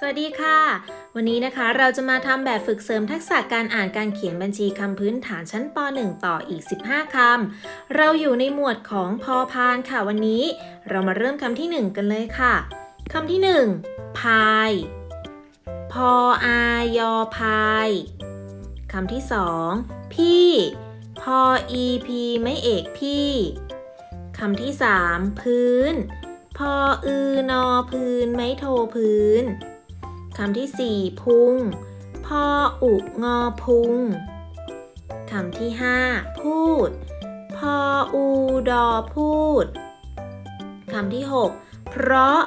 สวัสดีค่ะ วันนี้นะคะเราจะมาทำแบบฝึกเสริมทักษะการอ่านการเขียนบัญชีคำพื้นฐานชั้นป .1 ต่ออีก 15 คำ เราอยู่ในหมวดของพอพานค่ะวันนี้ เรามาเริ่มคำที่ 1 กันเลยค่ะคำที่ 1 พาย พออายอพายคำที่ 2 พี่ พออีพีไม่เอกพี่คำที่ 3 พื้น พออือนอพื้น ไม่โทพื้น คำที่สี่พุง พออุงอพุง คำที่ห้าพูด พออูดอพูด คำที่หกเพราะ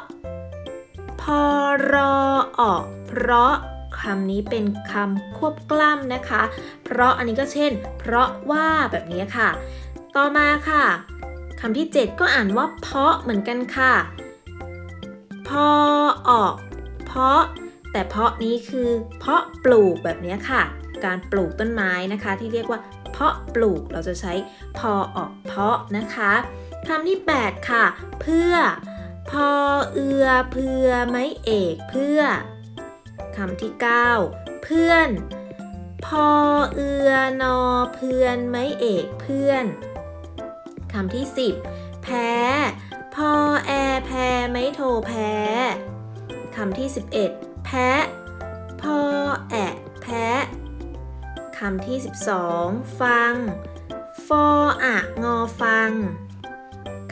พอรอออกเพราะคำนี้เป็นคำควบกล้ำนะคะ เพราะอันนี้ก็เช่น เพราะว่าแบบนี้ค่ะ ต่อมาค่ะคำที่ 7 ก็อ่านว่าเพาะเหมือนกันค่ะ พอออก เพาะ แต่เพาะนี้คือเพาะปลูกแบบนี้ค่ะ การปลูกต้นไม้นะคะ ที่เรียกว่า เพาะปลูกเราจะใช้พอออกเพาะนะคะคำที่ 8 ค่ะ เพื่อ พอเอือเพื่อไม้เอกเพื่อคำที่ 9 เพื่อน พอเอือนอเพื่อนไม้เอกเพื่อนคำที่ 10 แพ้ พอแอแพ้ไม้โทแพ้คำที่ 11 แพะพอแอะแพะคำที่ 12 ฟัง ฟออะงอฟัง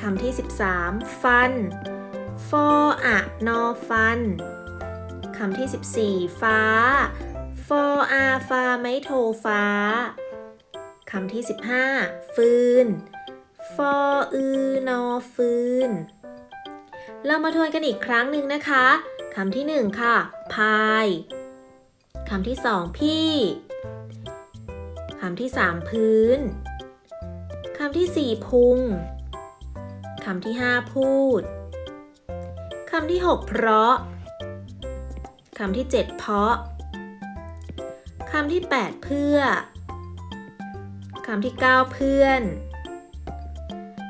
คำที่ 13 ฟัน ฟออะนอฟัน คำที่ 14 ฟ้า ฟออาฟาไม่โทฟ้า คำที่ 15 ฟืน ฟออือนอฟืน เรามาทวนกันอีกครั้งหนึ่งนะคะ คำที่หนึ่งค่ะ พายคำที่สองพี่คำที่สามพื้นคำที่สี่พุงคำที่ห้าพูดคำที่หกเพราะคำที่เจ็ดเพาะคำที่แปดเพื่อคำที่เก้าเพื่อน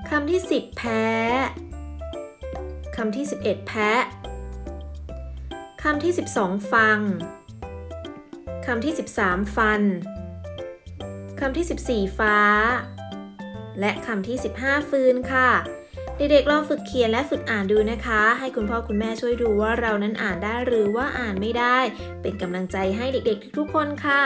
คำที่สิบแพ้คำที่ 11 แพะำที่ 12 ฟัง คำที่ 13 ฟัน คำที่ 14 ฟ้า และคำที่ 15 ฟืนค่ะ เด็กๆลองฝึกเขียนและฝึกอ่านดูนะคะ ให้คุณพ่อคุณแม่ช่วยดูว่าเรานั้นอ่านได้หรือว่าอ่านไม่ได้ เป็นกำลังใจให้เด็กๆทุกคนค่ะ